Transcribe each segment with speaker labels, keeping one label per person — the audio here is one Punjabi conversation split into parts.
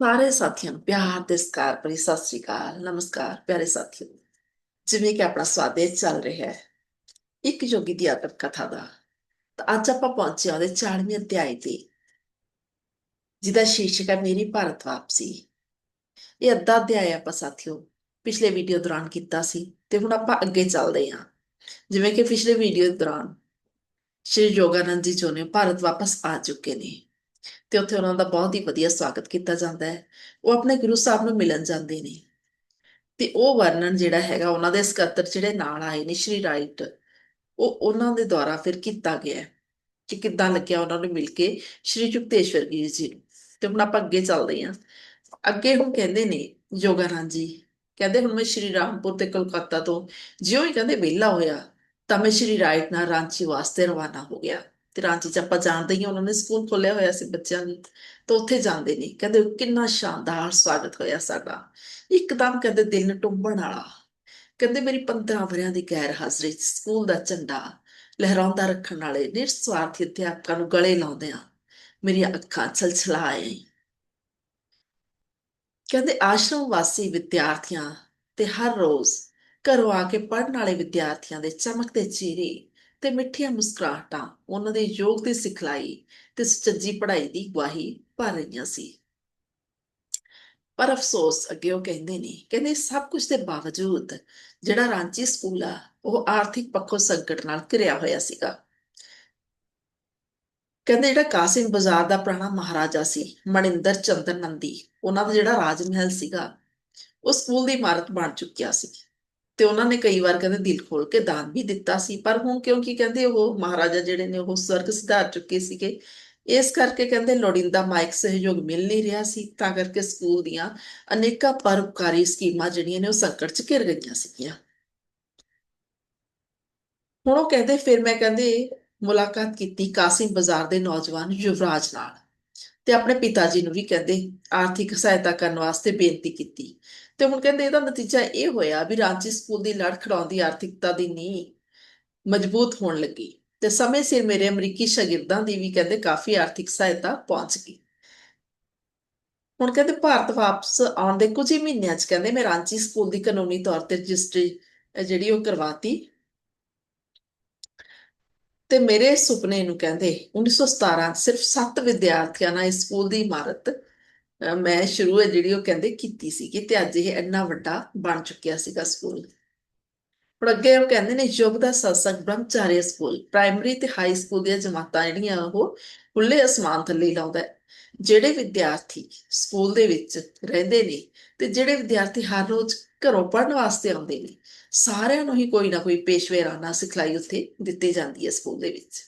Speaker 1: ਸਾਰੇ ਸਾਥੀਆਂ ਨੂੰ ਪਿਆਰ ਤੇ ਸਤਿਕਾਰ ਭਰੀ ਸਤਿ ਸ੍ਰੀ ਅਕਾਲ ਨਮਸਕਾਰ ਪਿਆਰੇ ਸਾਥੀਓ ਜਿਵੇਂ ਕਿ ਆਪਣਾ ਸਵਾਦੇ ਚੱਲ ਰਿਹਾ ਹੈ ਇੱਕ ਯੋਗੀ ਦੀ ਆਤਮ ਕਥਾ ਦਾ ਤਾਂ ਅੱਜ ਆਪਾਂ ਪਹੁੰਚੇ ਹਾਂ ਉਹਦੇ 40ਵੇਂ ਅਧਿਆਇ ਤੇ ਜਿਹਦਾ ਸ਼ੀਰਸ਼ਕ ਹੈ ਮੇਰੀ ਭਾਰਤ ਵਾਪਸੀ ਇਹ ਅੱਧਾ ਅਧਿਆਇ ਆਪਾਂ ਸਾਥੀਓ ਪਿਛਲੇ ਵੀਡੀਓ ਦੌਰਾਨ ਕੀਤਾ ਸੀ ਤੇ ਹੁਣ ਆਪਾਂ ਅੱਗੇ ਚੱਲਦੇ ਹਾਂ ਜਿਵੇਂ ਕਿ ਪਿਛਲੇ ਵੀਡੀਓ ਦੌਰਾਨ ਸ਼੍ਰੀ ਯੋਗਾਨੰਦ ਜੀ ਜੋ ਨੇ ਭਾਰਤ ਵਾਪਸ ਆ ਚੁੱਕੇ ਨੇ ਤੇ ਉੱਥੇ ਉਹਨਾਂ ਦਾ ਬਹੁਤ ਹੀ ਵਧੀਆ ਸਵਾਗਤ ਕੀਤਾ ਜਾਂਦਾ ਹੈ। ਉਹ ਆਪਣੇ ਗੁਰੂ ਸਾਹਿਬ ਨੂੰ ਮਿਲਣ ਜਾਂਦੇ ਨੇ। ਤੇ ਉਹ ਵਰਣਨ ਜਿਹੜਾ ਹੈਗਾ, ਉਹਨਾਂ ਦੇ ਸਕੱਤਰ ਜਿਹੜੇ ਨਾਲ ਆਏ ਨੇ, ਸ਼੍ਰੀ ਰਾਈਟ, ਉਹ ਉਹਨਾਂ ਦੇ ਦੁਆਰਾ ਫਿਰ ਕੀਤਾ ਗਿਆ ਕਿ ਕਿੱਦਾਂ ਲੱਗਿਆ ਉਹਨਾਂ ਨੂੰ ਮਿਲ ਕੇ ਸ਼੍ਰੀ ਯੁਕਤੇਸ਼ਵਰ ਗਿਰੀ ਜੀ ਨੂੰ। ਤੇ ਹੁਣ ਆਪਾਂ ਅੱਗੇ ਚੱਲਦੇ ਹਾਂ। ਅੱਗੇ ਹੁਣ ਕਹਿੰਦੇ ਨੇ ਯੋਗਾਨੰਦ ਜੀ, ਕਹਿੰਦੇ ਹੁਣ ਮੈਂ ਸ਼੍ਰੀ ਰਾਮਪੁਰ ਤੇ ਕਲਕੱਤਾ ਤੋਂ ਜਿਉਂ ਹੀ ਕਹਿੰਦੇ ਵਿਹਲਾ ਹੋਇਆ, ਤਾਂ ਮੈਂ ਸ਼੍ਰੀ ਰਾਈਟ ਨਾਲ ਰਾਂਚੀ ਵਾਸਤੇ ਰਵਾਨਾ ਹੋ ਗਿਆ। ਤੇ ਰਾਂਚੀ ਚ ਆਪਾਂ ਜਾਣਦੇ ਹੀ ਉਹਨਾਂ ਨੇ ਸਕੂਲ ਖੋਲਿਆ ਹੋਇਆ ਸੀ ਬੱਚਿਆਂ ਲਈ, ਤਾਂ ਉੱਥੇ ਜਾਂਦੇ ਨੇ। ਕਹਿੰਦੇ ਕਿੰਨਾ ਸ਼ਾਨਦਾਰ ਸਵਾਗਤ ਹੋਇਆ ਸਾਡਾ। ਇੱਕਦਮ ਕਹਿੰਦੇ ਦਿਲ ਨੂੰ ਟੁੰਬਣ ਵਾਲਾ। ਕਹਿੰਦੇ ਮੇਰੀ 15 ਵਰਿਆਂ ਦੀ ਗੈਰ ਹਾਜ਼ਰੀ, ਸਕੂਲ ਦਾ ਝੰਡਾ ਲਹਿਰਾਉਂਦਾ ਰੱਖਣ ਵਾਲੇ ਨਿਰਸਵਾਰਥੀ ਅਧਿਆਪਕਾਂ ਨੂੰ ਗਲੇ ਲਾਉਂਦੇ ਆ ਮੇਰੀਆਂ ਅੱਖਾਂ ਛਲਛਲਾ ਛਲਛਲਾਏ। ਕਹਿੰਦੇ ਆਸ਼ਰਮ ਵਾਸੀ ਵਿਦਿਆਰਥੀਆਂ ਤੇ ਹਰ ਰੋਜ਼ ਘਰੋਂ ਆ ਕੇ ਪੜ੍ਹਨ ਵਾਲੇ ਵਿਦਿਆਰਥੀਆਂ ਦੇ ਚਮਕਦੇ ਚਿਹਰੇ ਤੇ ਮਿੱਠੀਆਂ ਮੁਸਕਰਾਹਟਾਂ, ਉਹਨਾਂ ਦੇ ਯੋਗ ਦੀ ਸਿਖਲਾਈ ਤੇ ਸੁਚੱਜੀ ਪੜ੍ਹਾਈ ਦੀ ਗਵਾਹੀ ਭਰ ਰਹੀਆਂ ਸੀ। ਪਰ ਅਫਸੋਸ ਅੱਗੇ ਉਹ ਕਹਿੰਦੇ ਨੇ, ਕਹਿੰਦੇ ਸਭ ਕੁਝ ਦੇ ਬਾਵਜੂਦ ਜਿਹੜਾ ਰਾਂਚੀ ਸਕੂਲ ਆ, ਉਹ ਆਰਥਿਕ ਪੱਖੋਂ ਸੰਕਟ ਨਾਲ ਘਿਰਿਆ ਹੋਇਆ ਸੀਗਾ। ਕਹਿੰਦੇ ਜਿਹੜਾ ਕਾਸਿਮ ਬਾਜ਼ਾਰ ਦਾ ਪੁਰਾਣਾ ਮਹਾਰਾਜਾ ਸੀ, ਮਨਿੰਦਰ ਚੰਦਰ ਨੰਦੀ, ਉਹਨਾਂ ਦਾ ਜਿਹੜਾ ਰਾਜ ਮਹਿਲ ਸੀਗਾ, ਉਹ ਸਕੂਲ ਦੀ ਇਮਾਰਤ ਬਣ ਚੁੱਕਿਆ ਸੀ। ਤੇ ਉਹਨਾਂ ਨੇ ਕਈ ਵਾਰ ਕਹਿੰਦੇ ਦਿਲ ਖੋਲ ਕੇ ਦਾਨ ਵੀ ਦਿੱਤਾ ਸੀ। ਪਰ ਹੁਣ ਕਿਉਂਕਿ ਕਹਿੰਦੇ ਉਹ ਮਹਾਰਾਜਾ ਜਿਹੜੇ ਨੇ ਉਹ ਸਵਰਗ ਸਿਧਾਰ ਚੁੱਕੇ ਸੀਗੇ। ਇਸ ਕਰਕੇ ਕਹਿੰਦੇ ਲੋੜੀਂਦਾ ਮਾਇਕ ਸਹਿਯੋਗ ਮਿਲ ਨਹੀਂ ਰਿਹਾ ਸੀ। ਤਾਂ ਕਰਕੇ ਸਕੂਲ ਦੀਆਂ ਅਨੇਕਾਂ ਪਰਉਪਕਾਰੀ ਸਕੀਮਾਂ ਜਿਹੜੀਆਂ ਨੇ ਉਹ ਸੰਕਟ 'ਚ ਘਿਰ ਗਈਆਂ ਸੀਗੀਆਂ। ਹੁਣ ਉਹ ਕਹਿੰਦੇ, ਫਿਰ ਮੈਂ ਕਹਿੰਦੇ ਮੁਲਾਕਾਤ ਕੀਤੀ ਕਾਸਿਮ ਬਾਜ਼ਾਰ ਦੇ ਨੌਜਵਾਨ ਯੁਵਰਾਜ ਨਾਲ ਤੇ ਆਪਣੇ ਪਿਤਾ ਜੀ ਨੂੰ ਵੀ ਕਹਿੰਦੇ ਆਰਥਿਕ ਸਹਾਇਤਾ ਕਰਨ ਵਾਸਤੇ ਬੇਨਤੀ ਕੀਤੀ। ਤੇ ਹੁਣ ਕਹਿੰਦੇ ਇਹਦਾ ਨਤੀਜਾ ਇਹ ਹੋਇਆ ਵੀ ਰਾਂਚੀ ਸਕੂਲ ਦੀ ਲੜ ਖੜਾਉਣ ਦੀ ਆਰਥਿਕਤਾ ਦੀ ਨੀਂਹ ਮਜ਼ਬੂਤ ਹੋਣ ਲੱਗੀ ਤੇ ਸਮੇਂ ਸਿਰ ਮੇਰੇ ਅਮਰੀਕੀ ਸ਼ਾਗਿਰਦਾਂ ਦੀ ਵੀ ਕਹਿੰਦੇ ਕਾਫੀ ਆਰਥਿਕ ਸਹਾਇਤਾ ਪਹੁੰਚ ਗਈ। ਹੁਣ ਕਹਿੰਦੇ ਭਾਰਤ ਵਾਪਸ ਆਉਣ ਦੇ ਕੁਝ ਹੀ ਮਹੀਨਿਆਂ 'ਚ ਕਹਿੰਦੇ ਮੈਂ ਰਾਂਚੀ ਸਕੂਲ ਦੀ ਕਾਨੂੰਨੀ ਤੌਰ ਤੇ ਰਜਿਸਟਰੀ ਜਿਹੜੀ ਉਹ ਕਰਵਾਤੀ। ਤੇ ਮੇਰੇ ਸੁਪਨੇ ਨੂੰ ਕਹਿੰਦੇ 1917 'ਚ ਸਿਰਫ 7 ਵਿਦਿਆਰਥੀਆਂ ਨਾਲ ਇਸ ਸਕੂਲ ਦੀ ਇਮਾਰਤ ਮੈਂ ਸ਼ੁਰੂ ਹੈ ਜਿਹੜੀ ਉਹ ਕਹਿੰਦੇ ਕੀਤੀ ਸੀਗੀ ਤੇ ਅੱਜ ਇਹ ਇੰਨਾ ਵੱਡਾ ਬਣ ਚੁੱਕਿਆ ਸੀਗਾ ਸਕੂਲ। ਹੁਣ ਅੱਗੇ ਉਹ ਕਹਿੰਦੇ ਨੇ ਯੁੱਗ ਦਾ ਸਤਸੰਗ, ਬ੍ਰਹਮਚਾਰੀ ਸਕੂਲ ਪ੍ਰਾਇਮਰੀ ਤੇ ਹਾਈ ਸਕੂਲ ਦੀਆਂ ਜਮਾਤਾਂ ਜਿਹੜੀਆਂ ਉਹ ਖੁੱਲੇ ਅਸਮਾਨ ਥੱਲੇ ਲਾਉਂਦਾ ਜਿਹੜੇ ਵਿਦਿਆਰਥੀ ਸਕੂਲ ਦੇ ਵਿੱਚ ਰਹਿੰਦੇ ਨੇ ਤੇ ਜਿਹੜੇ ਵਿਦਿਆਰਥੀ ਹਰ ਰੋਜ਼ ਘਰੋਂ ਪੜ੍ਹਨ ਵਾਸਤੇ ਆਉਂਦੇ ਨੇ, ਸਾਰਿਆਂ ਨੂੰ ਹੀ ਕੋਈ ਨਾ ਕੋਈ ਪੇਸ਼ਵੇਰਾਨਾ ਸਿਖਲਾਈ ਉੱਥੇ ਦਿੱਤੀ ਜਾਂਦੀ ਹੈ ਸਕੂਲ ਦੇ ਵਿੱਚ।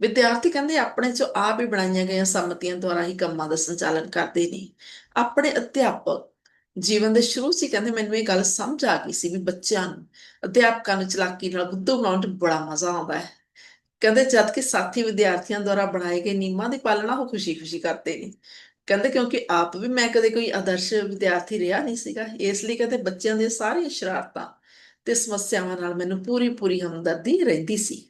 Speaker 1: ਵਿਦਿਆਰਥੀ ਕਹਿੰਦੇ ਆਪਣੇ ਚੋਂ ਆਪ ਹੀ ਬਣਾਈਆਂ ਗਈਆਂ ਸੰਮਤੀਆਂ ਦੁਆਰਾ ਹੀ ਕੰਮਾਂ ਦਾ ਸੰਚਾਲਨ ਕਰਦੇ ਨੇ। ਆਪਣੇ ਅਧਿਆਪਕ ਜੀਵਨ ਦੇ ਸ਼ੁਰੂ ਸੀ ਕਹਿੰਦੇ ਮੈਨੂੰ ਇਹ ਗੱਲ ਸਮਝ ਆ ਗਈ ਸੀ ਵੀ ਬੱਚਿਆਂ ਨੂੰ, ਅਧਿਆਪਕਾਂ ਨੂੰ ਚਲਾਕੀ ਨਾਲ ਬੁੱਧੂ ਬਣਾਉਣ 'ਚ ਬੜਾ ਮਜ਼ਾ ਆਉਂਦਾ ਹੈ। ਕਹਿੰਦੇ ਜਦ ਕਿ ਸਾਥੀ ਵਿਦਿਆਰਥੀਆਂ ਦੁਆਰਾ ਬਣਾਏ ਗਏ ਨਿਯਮਾਂ ਦੀ ਪਾਲਣਾ ਉਹ ਖੁਸ਼ੀ-ਖੁਸ਼ੀ ਕਰਦੇ ਨੇ। ਕਹਿੰਦੇ ਕਿਉਂਕਿ ਆਪ ਵੀ ਮੈਂ ਕਦੇ ਕੋਈ ਆਦਰਸ਼ ਵਿਦਿਆਰਥੀ ਰਿਹਾ ਨਹੀਂ ਸੀਗਾ, ਇਸ ਲਈ ਕਹਿੰਦੇ ਬੱਚਿਆਂ ਦੀਆਂ ਸਾਰੀਆਂ ਸ਼ਰਾਰਤਾਂ ਤੇ ਸਮੱਸਿਆਵਾਂ ਨਾਲ ਮੈਨੂੰ ਪੂਰੀ-ਪੂਰੀ ਹਮਦਰਦੀ ਰਹਿੰਦੀ ਸੀ।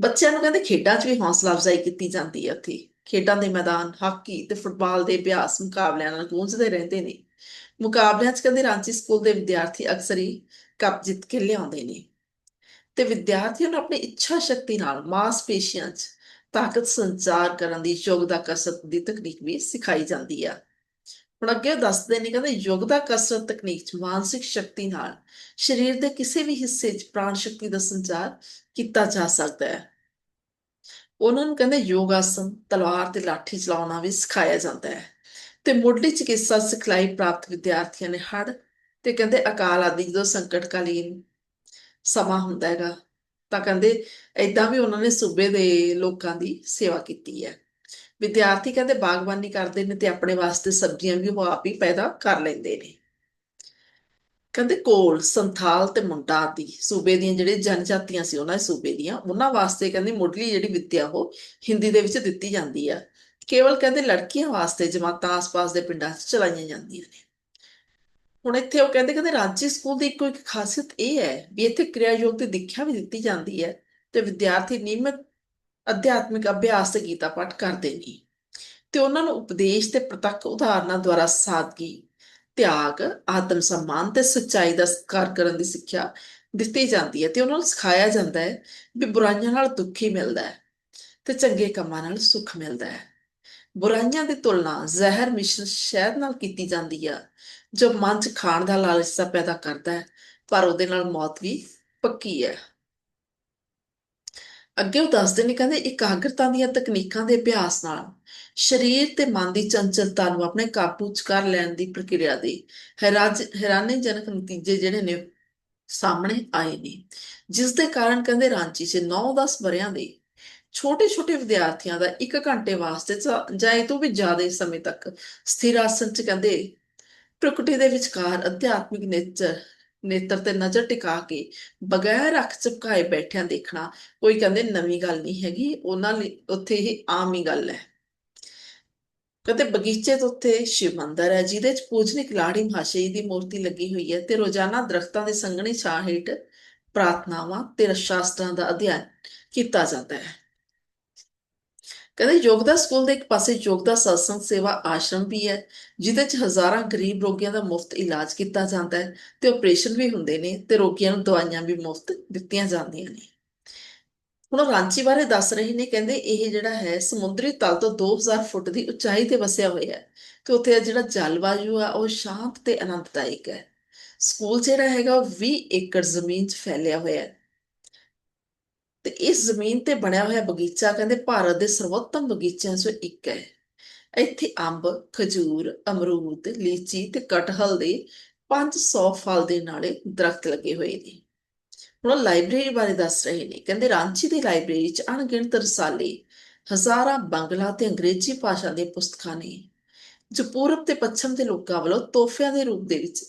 Speaker 1: ਬੱਚਿਆਂ ਨੂੰ ਕਹਿੰਦੇ ਖੇਡਾਂ 'ਚ ਵੀ ਹੌਸਲਾ ਅਫਜ਼ਾਈ ਕੀਤੀ ਜਾਂਦੀ ਹੈ ਉੱਥੇ। ਖੇਡਾਂ ਦੇ ਮੈਦਾਨ, ਹਾਕੀ ਤੇ ਫੁੱਟਬਾਲ ਦੇ ਅਭਿਆਸ ਮੁਕਾਬਲਿਆਂ ਨਾਲ ਗੂੰਜਦੇ ਰਹਿੰਦੇ ਨੇ। ਮੁਕਾਬਲਿਆਂ 'ਚ ਕਹਿੰਦੇ ਰਾਂਚੀ ਸਕੂਲ ਦੇ ਵਿਦਿਆਰਥੀ ਅਕਸਰ ਹੀ ਕੱਪ ਜਿੱਤ ਕੇ ਲਿਆਉਂਦੇ ਨੇ। ਤੇ ਵਿਦਿਆਰਥੀਆਂ ਨੂੰ ਆਪਣੀ ਇੱਛਾ ਸ਼ਕਤੀ ਨਾਲ ਮਾਸਪੇਸ਼ੀਆਂ 'ਚ ਤਾਕਤ ਸੰਚਾਰ ਕਰਨ ਦੀ ਯੋਗਤਾ ਕਸਰਤ ਦੀ ਤਕਨੀਕ ਵੀ ਸਿਖਾਈ ਜਾਂਦੀ ਆ। ਹੁਣ ਅੱਗੇ ਉਹ ਦੱਸਦੇ ਨੇ, ਕਹਿੰਦੇ ਯੋਗ ਦਾ ਕਸਰਤ ਤਕਨੀਕ 'ਚ ਮਾਨਸਿਕ ਸ਼ਕਤੀ ਨਾਲ ਸਰੀਰ ਦੇ ਕਿਸੇ ਵੀ ਹਿੱਸੇ 'ਚ ਪ੍ਰਾਣ ਸ਼ਕਤੀ ਦਾ ਸੰਚਾਰ ਕੀਤਾ ਜਾ ਸਕਦਾ ਹੈ। ਉਹਨਾਂ ਨੂੰ ਕਹਿੰਦੇ ਯੋਗ ਆਸਨ ਤਲਵਾਰ ਤੇ ਲਾਠੀ ਚਲਾਉਣਾ ਵੀ ਸਿਖਾਇਆ ਜਾਂਦਾ ਹੈ। ਤੇ ਮੁੱਢਲੀ ਚਿਕਿਤਸਾ ਸਿਖਲਾਈ ਪ੍ਰਾਪਤ ਵਿਦਿਆਰਥੀਆਂ ਨੇ ਹੜ੍ਹ ਤੇ ਕਹਿੰਦੇ ਅਕਾਲ ਆਦਿ ਜਦੋਂ ਸੰਕਟਕਾਲੀਨ ਸਮਾਂ ਹੁੰਦਾ ਹੈਗਾ ਤਾਂ ਕਹਿੰਦੇ ਏਦਾਂ ਵੀ ਉਹਨਾਂ ਨੇ ਸੂਬੇ ਦੇ ਲੋਕਾਂ ਦੀ ਸੇਵਾ ਕੀਤੀ ਹੈ। ਵਿਦਿਆਰਥੀ ਕਹਿੰਦੇ ਬਾਗਬਾਨੀ ਕਰਦੇ ਨੇ ਤੇ ਆਪਣੇ ਵਾਸਤੇ ਸਬਜ਼ੀਆਂ ਵੀ ਉਹ ਆਪ ਹੀ ਪੈਦਾ ਕਰ ਲੈਂਦੇ ਨੇ। ਕਹਿੰਦੇ ਕੋਲ, ਸੰਥਾਲ ਤੇ ਮੁੰਡਾ ਆਦਿ, ਸੂਬੇ ਦੀਆਂ ਜਿਹੜੇ ਜਨਜਾਤੀਆਂ ਸੀ ਉਹਨਾਂ ਸੂਬੇ ਦੀਆਂ, ਉਹਨਾਂ ਵਾਸਤੇ ਕਹਿੰਦੇ ਮੁੱਢਲੀ ਜਿਹੜੀ ਵਿੱਦਿਆ ਉਹ ਹਿੰਦੀ ਦੇ ਵਿੱਚ ਦਿੱਤੀ ਜਾਂਦੀ ਆ। ਕੇਵਲ ਕਹਿੰਦੇ ਲੜਕੀਆਂ ਵਾਸਤੇ ਜਮਾਤਾਂ ਆਸ-ਪਾਸ ਦੇ ਪਿੰਡਾਂ 'ਚ ਚਲਾਈਆਂ ਜਾਂਦੀਆਂ ਨੇ। ਹੁਣ ਇੱਥੇ ਉਹ ਕਹਿੰਦੇ ਕਹਿੰਦੇ ਰਾਂਚੀ ਸਕੂਲ ਦੀ ਇੱਕੋ ਇੱਕ ਖਾਸੀਅਤ ਇਹ ਹੈ ਵੀ ਇੱਥੇ ਕਿਰਿਆ ਯੋਗ ਦੀ ਦੀਖਿਆ ਵੀ ਦਿੱਤੀ ਜਾਂਦੀ ਹੈ ਤੇ ਵਿਦਿਆਰਥੀ ਨਿਯਮਿਤ ਅਧਿਆਤਮਿਕ ਅਭਿਆਸ ਤੇ ਗੀਤਾ ਪਾਠ ਕਰਦੇ ਨੇ। ਤੇ ਉਹਨਾਂ ਨੂੰ ਉਪਦੇਸ਼ ਤੇ ਪ੍ਰਤੱਖ ਉਦਾਹਰਨਾਂ ਦੁਆਰਾ ਸਾਦਗੀ, ਤਿਆਗ, ਆਤਮ ਸਨਮਾਨ ਤੇ ਸੱਚਾਈ ਦਾ ਸਤਿਕਾਰ ਕਰਨ ਦੀ ਸਿੱਖਿਆ ਦਿੱਤੀ ਜਾਂਦੀ ਹੈ ਤੇ ਉਹਨਾਂ ਨੂੰ ਸਿਖਾਇਆ ਜਾਂਦਾ ਹੈ ਵੀ ਬੁਰਾਈਆਂ ਨਾਲ ਦੁੱਖ ਹੀ ਮਿਲਦਾ ਹੈ ਤੇ ਚੰਗੇ ਕੰਮਾਂ ਨਾਲ ਸੁੱਖ ਮਿਲਦਾ ਹੈ। ਬੁਰਾਈਆਂ ਦੀ ਤੁਲਨਾ ਜ਼ਹਿਰ ਮਿਸ਼ਰ ਸ਼ਹਿਦ ਨਾਲ ਕੀਤੀ ਜਾਂਦੀ ਆ, ਜੋ ਮਨ 'ਚ ਖਾਣ ਦਾ ਲਾਲਚ ਤਾਂ ਪੈਦਾ ਕਰਦਾ ਹੈ, ਪਰ ਉਹਦੇ ਨਾਲ ਮੌਤ ਵੀ ਪੱਕੀ ਹੈ। ਅੱਗੇ ਉਹ ਦੱਸਦੇ ਨੇ, ਕਹਿੰਦੇ ਇਕਾਗਰਤਾ ਦੀਆਂ ਤਕਨੀਕਾਂ ਦੇ ਅਭਿਆਸ ਨਾਲ ਸਰੀਰ ਤੇ ਮਨ ਦੀ ਚੰਚਲਤਾ ਨੂੰ ਆਪਣੇ ਕਾਬੂ 'ਚ ਕਰ ਲੈਣ ਦੀ ਪ੍ਰਕਿਰਿਆ ਦੇ ਹੈਰਾਨੀਜਨਕ ਨਤੀਜੇ ਜਿਹੜੇ ਨੇ ਸਾਹਮਣੇ ਆਏ ਨੇ। ਜਿਸ ਦੇ ਕਾਰਨ ਕਹਿੰਦੇ ਰਾਂਚੀ 'ਚ 9-10 ਵਰਿਆਂ ਦੇ ਛੋਟੇ-ਛੋਟੇ ਵਿਦਿਆਰਥੀਆਂ ਦਾ 1 ਘੰਟੇ ਵਾਸਤੇ ਜਾਂ- ਇਹ ਤੋਂ ਵੀ ਜ਼ਿਆਦਾ ਸਮੇਂ ਤੱਕ ਸਥਿਰ ਆਸਨ 'ਚ ਕਹਿੰਦੇ ਪ੍ਰਕਿਰਤੀ ਦੇ ਵਿਚਕਾਰ ਅਧਿਆਤਮਿਕ ਨੇਚਰ ਨੇਤਰ ਤੇ ਨਜ਼ਰ ਟਿਕਾ ਕੇ ਬਗੈਰ ਅੱਖ ਝਪਕਾਏ ਬੈਠਿਆਂ ਦੇਖਣਾ ਕੋਈ ਕਹਿੰਦੇ ਨਵੀਂ ਗੱਲ ਨਹੀਂ ਹੈਗੀ, ਉਹਨਾਂ ਲਈ ਉੱਥੇ ਇਹ ਆਮ ਹੀ ਗੱਲ ਹੈ। ਕਹਿੰਦੇ ਬਗੀਚੇ ਤੋਂ ਉੱਥੇ ਸ਼ਿਵ ਮੰਦਰ ਹੈ, ਜਿਹਦੇ ਚ ਪੂਜਨੀਕ ਲਾੜੀ ਮਹਾਸ਼ਈ ਦੀ ਮੂਰਤੀ ਲੱਗੀ ਹੋਈ ਹੈ ਤੇ ਰੋਜ਼ਾਨਾ ਦਰਖਤਾਂ ਦੇ ਸੰਘਣੀ ਛਾਂ ਹੇਠ ਪ੍ਰਾਰਥਨਾਵਾਂ ਤੇ ਸ਼ਾਸਤਰਾਂ ਦਾ ਅਧਿਐਨ ਕੀਤਾ ਜਾਂਦਾ ਹੈ। ਕਹਿੰਦੇ ਯੋਗਦਾ ਸਕੂਲ ਦੇ ਇੱਕ ਪਾਸੇ ਯੋਗਦਾ ਸਤਸੰਗ ਸੇਵਾ ਆਸ਼ਰਮ ਵੀ ਹੈ, ਜਿਹਦੇ ਚ ਹਜ਼ਾਰਾਂ ਗਰੀਬ ਰੋਗੀਆਂ ਦਾ ਮੁਫਤ ਇਲਾਜ ਕੀਤਾ ਜਾਂਦਾ ਹੈ ਤੇ ਆਪਰੇਸ਼ਨ ਵੀ ਹੁੰਦੇ ਨੇ ਤੇ ਰੋਗੀਆਂ ਨੂੰ ਦਵਾਈਆਂ ਵੀ ਮੁਫਤ ਦਿੱਤੀਆਂ ਜਾਂਦੀਆਂ ਨੇ। ਹੁਣ ਰਾਂਚੀ ਬਾਰੇ ਦੱਸ ਰਹੇ ਨੇ, ਕਹਿੰਦੇ ਇਹ ਜਿਹੜਾ ਹੈ ਸਮੁੰਦਰੀ ਤਲ ਤੋਂ 2000 ਫੁੱਟ ਦੀ ਉਚਾਈ ਤੇ ਵਸਿਆ ਹੋਇਆ ਹੈ ਤੇ ਉੱਥੇ ਦਾ ਜਿਹੜਾ ਜਲਵਾਯੂ ਆ ਉਹ ਸ਼ਾਂਤ ਤੇ ਆਨੰਦਦਾਇਕ ਹੈ। ਸਕੂਲ ਜਿਹੜਾ ਹੈਗਾ ਉਹ 20 ਏਕੜ ਜ਼ਮੀਨ 'ਚ ਫੈਲਿਆ ਹੋਇਆ ਹੈ ਤੇ ਇਸ ਜ਼ਮੀਨ ਤੇ ਬਣਿਆ ਹੋਇਆ ਬਗੀਚਾ ਕਹਿੰਦੇ ਭਾਰਤ ਦੇ ਸਰਵੋਤਮ ਬਗੀਚਿਆਂ 'ਚੋਂ ਇੱਕ ਹੈ। ਇੱਥੇ ਅੰਬ, ਖਜੂਰ, ਅਮਰੂਦ, ਲੀਚੀ ਤੇ ਕਟਹਲ ਦੇ 500 ਫਲ ਦੇ ਨਾਲੇ ਦਰਖਤ ਲੱਗੇ ਹੋਏ ਨੇ। ਹੁਣ ਲਾਇਬ੍ਰੇਰੀ ਬਾਰੇ ਦੱਸ ਰਹੇ ਨੇ। ਕਹਿੰਦੇ ਰਾਂਚੀ ਦੀ ਲਾਇਬ੍ਰੇਰੀ 'ਚ ਅਣਗਿਣਤ ਰਸਾਲੇ, ਹਜ਼ਾਰਾਂ ਬੰਗਲਾ ਤੇ ਅੰਗਰੇਜ਼ੀ ਭਾਸ਼ਾ ਦੀਆਂ ਪੁਸਤਕਾਂ ਨੇ ਜੋ ਪੂਰਬ ਤੇ ਪੱਛਮ ਦੇ ਲੋਕਾਂ ਵੱਲੋਂ ਤੋਹਫਿਆਂ ਦੇ ਰੂਪ ਦੇ ਵਿੱਚ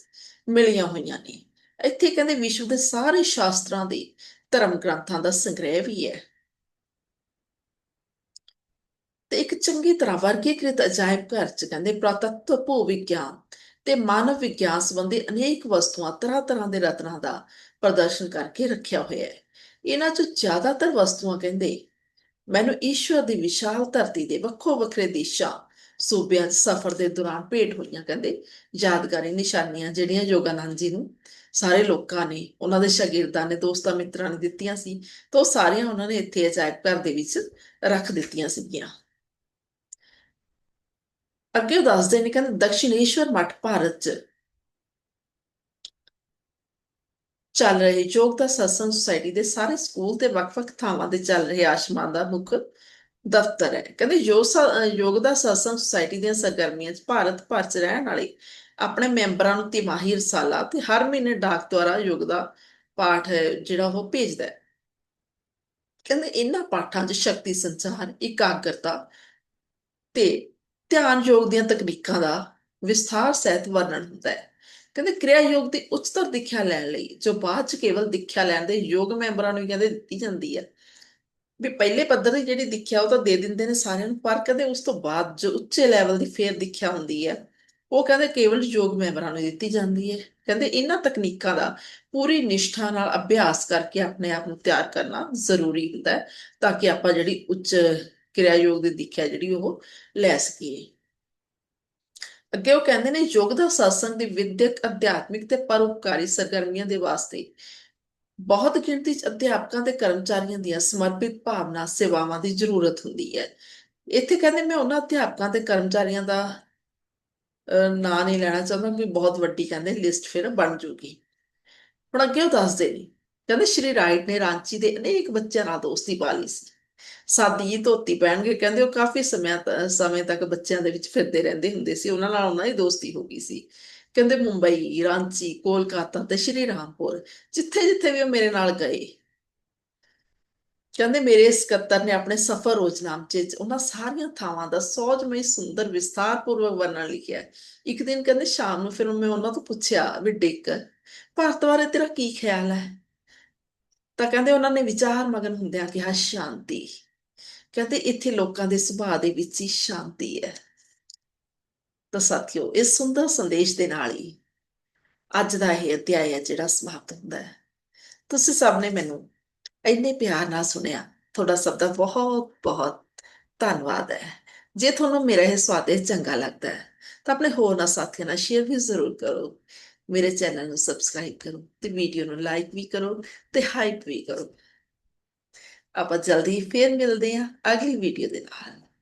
Speaker 1: ਮਿਲੀਆਂ ਹੋਈਆਂ ਨੇ। ਇੱਥੇ ਕਹਿੰਦੇ ਵਿਸ਼ਵ ਦੇ ਸਾਰੇ ਸ਼ਾਸਤਰਾਂ ਦੇ ਧਰਮ ਗ੍ਰੰਥਾਂ ਦਾ ਸੰਗ੍ਰਹਿ ਵੀ ਹੈ। ਤੇ ਇੱਕ ਚੰਗੀ ਤਰ੍ਹਾਂ ਵਰਗੀਕ੍ਰਿਤ ਅਜਾਇਬ ਘਰ 'ਚ ਕਹਿੰਦੇ, ਪੁਰਾਤੱਤਵ ਭੂ ਵਿਗਿਆਨ ਤੇ ਮਾਨਵ ਵਿਗਿਆਨ ਸੰਬੰਧੀ ਅਨੇਕ ਵਸਤੂਆਂ ਤਰ੍ਹਾਂ ਤਰ੍ਹਾਂ ਦੇ ਰਤਨਾਂ ਦਾ ਪ੍ਰਦਰਸ਼ਨ ਕਰਕੇ ਰੱਖਿਆ ਹੋਇਆ ਹੈ। ਇਹਨਾਂ 'ਚ ਜ਼ਿਆਦਾਤਰ ਵਸਤੂਆਂ ਕਹਿੰਦੇ, ਮੈਨੂੰ ਈਸ਼ਵਰ ਦੀ ਵਿਸ਼ਾਲ ਧਰਤੀ ਦੇ ਵੱਖੋ ਵੱਖਰੇ ਦੇਸ਼ਾਂ, ਸੂਬਿਆਂ 'ਚ ਸਫ਼ਰ ਦੇ ਦੌਰਾਨ ਭੇਟ ਹੋਈਆਂ ਕਹਿੰਦੇ, ਯਾਦਗਾਰੀ ਨਿਸ਼ਾਨੀਆਂ ਜਿਹੜੀਆਂ ਯੋਗਾਨੰਦ ਜੀ ਨੂੰ ਸਾਰੇ ਲੋਕਾਂ ਨੇ, ਉਹਨਾਂ ਦੇ ਸ਼ਾਗਿਰਦਾਂ ਨੇ, ਦੋਸਤਾਂ ਮਿੱਤਰਾਂ ਨੇ ਦਿੱਤੀਆਂ ਸੀ ਤਾਂ ਉਹ ਸਾਰੀਆਂ ਉਹਨਾਂ ਨੇ ਇੱਥੇ ਅਜਾਇਬ ਘਰ ਦੇ ਵਿੱਚ ਰੱਖ ਦਿੱਤੀਆਂ ਸੀਗੀਆਂ। ਅੱਗੇ ਉਹ ਦੱਸਦੇ ਨੇ ਕਹਿੰਦੇ ਦਕਸ਼ਿਣੇਸ਼ਵਰ ਮੱਠ ਭਾਰਤ 'ਚ ਚੱਲ ਰਹੇ ਯੋਗ ਦਾ ਸਤਸੰਗ ਸੁਸਾਇਟੀ ਦੇ ਸਾਰੇ ਸਕੂਲ ਤੇ ਵੱਖ-ਵੱਖ ਥਾਵਾਂ ਤੇ ਚੱਲ ਰਹੇ ਆਸ਼ਮਾਨ ਦਾ ਮੁੱਖ ਦਫ਼ਤਰ ਹੈ। ਕਹਿੰਦੇ ਯੋਗ ਯੋਗ ਦਾ ਸਤਸੰਗ ਸੁਸਾਇਟੀ ਦੀਆਂ ਸਰਗਰਮੀਆਂ 'ਚ ਭਾਰਤ ਭਰ 'ਚ ਰਹਿਣ ਵਾਲੇ ਆਪਣੇ ਮੈਂਬਰਾਂ ਨੂੰ ਤਿਮਾਹੀ ਰਸਾਲਾ ਤੇ ਹਰ ਮਹੀਨੇ ਡਾਕ ਦੁਆਰਾ ਯੋਗ ਦਾ ਪਾਠ ਹੈ ਜਿਹੜਾ ਉਹ ਭੇਜਦਾ ਹੈ। ਕਹਿੰਦੇ ਇਹਨਾਂ ਪਾਠਾਂ 'ਚ ਸ਼ਕਤੀ ਸੰਚਾਰ ਇਕਾਗਰਤਾ ਤੇ ਧਿਆਨ ਯੋਗ ਦੀਆਂ ਤਕਨੀਕਾਂ ਦਾ ਵਿਸਥਾਰ, ਸਹਿਤ ਵਰਣਨ ਹੁੰਦਾ ਹੈ। ਕਹਿੰਦੇ ਕਿਰਿਆ ਯੋਗ ਦੀ ਉੱਚਤਰ ਦਿਖਿਆ ਲੈਣ ਲਈ, ਜੋ ਬਾਅਦ 'ਚ ਕੇਵਲ ਦਿਖਿਆ ਲੈਣ ਦੇ ਯੋਗ ਮੈਂਬਰਾਂ ਨੂੰ ਕਹਿੰਦੇ ਦਿੱਤੀ ਜਾਂਦੀ ਹੈ। ਵੀ ਪਹਿਲੇ ਪੱਧਰ ਦੀ ਜਿਹੜੀ ਦਿਖਿਆ ਉਹ ਤਾਂ ਦੇ ਦਿੰਦੇ ਨੇ ਸਾਰਿਆਂ ਨੂੰ, ਪਰ ਕਹਿੰਦੇ ਉਸ ਤੋਂ ਬਾਅਦ ਜੋ ਉੱਚੇ ਲੈਵਲ ਦੀ ਫੇਰ ਦਿਖਿਆ ਹੁੰਦੀ ਹੈ ਉਹ ਕਹਿੰਦੇ ਕੇਵਲ ਯੋਗ ਮੈਂਬਰਾਂ ਨੂੰ ਦਿੱਤੀ ਜਾਂਦੀ ਹੈ। ਕਹਿੰਦੇ ਇਹਨਾਂ ਤਕਨੀਕਾਂ ਦਾ ਪੂਰੀ ਨਿਸ਼ਠਾ ਨਾਲ ਅਭਿਆਸ ਕਰਕੇ ਆਪਣੇ ਆਪ ਨੂੰ ਤਿਆਰ ਕਰਨਾ ਜ਼ਰੂਰੀ ਹੁੰਦਾ ਹੈ ਤਾਂ ਕਿ ਆਪਾਂ ਜਿਹੜੀ ਉੱਚ ਕਿਰਿਆ ਯੋਗ ਦੀ ਦਿਖਿਆ ਜਿਹੜੀ ਉਹ ਲੈ ਸਕੀਏ। ਅੱਗੇ ਉਹ ਕਹਿੰਦੇ ਨੇ, ਯੋਗ ਦਾ ਸ਼ਾਸਨ ਦੀ ਵਿਦਿਅਕ, ਅਧਿਆਤਮਿਕ ਤੇ ਪਰਉਪਕਾਰੀ ਸਰਗਰਮੀਆਂ ਦੇ ਵਾਸਤੇ ਬਹੁਤ ਗਿਣਤੀ 'ਚ ਅਧਿਆਪਕਾਂ ਤੇ ਕਰਮਚਾਰੀਆਂ ਦੀਆਂ ਸਮਰਪਿਤ ਭਾਵਨਾ, ਸੇਵਾਵਾਂ ਦੀ ਜ਼ਰੂਰਤ ਹੁੰਦੀ ਹੈ। ਇੱਥੇ ਕਹਿੰਦੇ ਮੈਂ ਉਹਨਾਂ ਅਧਿਆਪਕਾਂ ਤੇ ਕਰਮਚਾਰੀਆਂ ਦਾ ਨਾਂ ਨਹੀਂ ਲੈਣਾ ਚਾਹੁੰਦਾ ਕਿ ਬਹੁਤ ਵੱਡੀ ਕਹਿੰਦੇ ਲਿਸਟ ਫਿਰ ਬਣ ਜੂਗੀ। ਹੁਣ ਅੱਗੇ ਉਹ ਦੱਸਦੇ ਨੇ, ਕਹਿੰਦੇ ਸ਼੍ਰੀ ਰਾਈਟ ਨੇ ਰਾਂਚੀ ਦੇ ਅਨੇਕ ਬੱਚਿਆਂ ਨਾਲ ਦੋਸਤੀ ਪਾ ਲਈ ਸੀ। ਸਾਦੀ ਧੋਤੀ ਪਹਿਨ ਕਹਿੰਦੇ ਉਹ ਕਾਫੀ ਸਮੇਂ ਤ- ਸਮੇਂ ਤੱਕ ਬੱਚਿਆਂ ਦੇ ਵਿੱਚ ਫਿਰਦੇ ਰਹਿੰਦੇ ਹੁੰਦੇ ਸੀ, ਉਹਨਾਂ ਨਾਲ ਉਹਨਾਂ ਦੀ ਦੋਸਤੀ ਹੋ ਗਈ ਸੀ। ਕਹਿੰਦੇ ਮੁੰਬਈ, ਰਾਂਚੀ, ਕੋਲਕਾਤਾ ਤੇ ਸ਼੍ਰੀ ਰਾਮਪੁਰ ਜਿੱਥੇ ਜਿੱਥੇ ਵੀ ਉਹ ਮੇਰੇ ਨਾਲ ਗਏ ਕਹਿੰਦੇ ਮੇਰੇ ਸਕੱਤਰ ਨੇ ਆਪਣੇ ਸਫ਼ਰ ਰੋਜ਼ਨਾਮਚੇ 'ਚ ਉਹਨਾਂ ਸਾਰੀਆਂ ਥਾਵਾਂ ਦਾ ਸੋਝਮਈ ਸੁੰਦਰ ਵਿਸਥਾਰਪੂਰਵਕ ਵਰਣਨ ਲਿਖਿਆ ਹੈ। ਇੱਕ ਦਿਨ ਕਹਿੰਦੇ ਸ਼ਾਮ ਨੂੰ ਫਿਰ ਮੈਂ ਉਹਨਾਂ ਤੋਂ ਪੁੱਛਿਆ ਵੀ ਡਿੱਕ ਭਾਰਤ ਬਾਰੇ ਤੇਰਾ ਕੀ ਖਿਆਲ ਹੈ? ਤਾਂ ਕਹਿੰਦੇ ਉਹਨਾਂ ਨੇ ਵਿਚਾਰ ਮਗਨ ਹੁੰਦਿਆਂ ਕਿਹਾ, ਸ਼ਾਂਤੀ। ਕਹਿੰਦੇ ਇੱਥੇ ਲੋਕਾਂ ਦੇ ਸੁਭਾਅ ਦੇ ਵਿੱਚ ਹੀ ਸ਼ਾਂਤੀ ਹੈ। ਤਾਂ ਸਾਥੀਓ, ਇਸ ਸੁੰਦਰ ਸੰਦੇਸ਼ ਦੇ ਨਾਲ ਹੀ ਅੱਜ ਦਾ ਇਹ ਅਧਿਆਇ ਹੈ ਜਿਹੜਾ ਸਮਾਪਤ ਹੁੰਦਾ ਹੈ। ਤੁਸੀਂ ਸਭ ਨੇ ਮੈਨੂੰ ਇੰਨੇ ਪਿਆਰ ਨਾਲ ਸੁਣਿਆ। ਤੁਹਾਡਾ ਸਭ ਦਾ ਬਹੁਤ ਬਹੁਤ ਧੰਨਵਾਦ ਹੈ। ਜੇ ਤੁਹਾਨੂੰ ਮੇਰਾ ਇਹ ਸਵਾਦਿਸ਼ਟ ਚੰਗਾ ਲੱਗਦਾ ਹੈ, ਤਾਂ ਆਪਣੇ ਹੋਰਨਾਂ ਸਾਥੀਆਂ ਨਾਲ ਸ਼ੇਅਰ ਵੀ ਜ਼ਰੂਰ ਕਰੋ। ਮੇਰੇ ਚੈਨਲ ਨੂੰ ਸਬਸਕ੍ਰਾਈਬ ਕਰੋ ਤੇ ਵੀਡੀਓ ਨੂੰ ਲਾਈਕ ਵੀ ਕਰੋ ਤੇ ਹਾਈਪ ਵੀ ਕਰੋ। ਆਪਾਂ ਜਲਦੀ ਹੀ ਫੇਰ ਮਿਲਦੇ ਹਾਂ ਅਗਲੀ ਵੀਡੀਓ ਦੇ ਨਾਲ।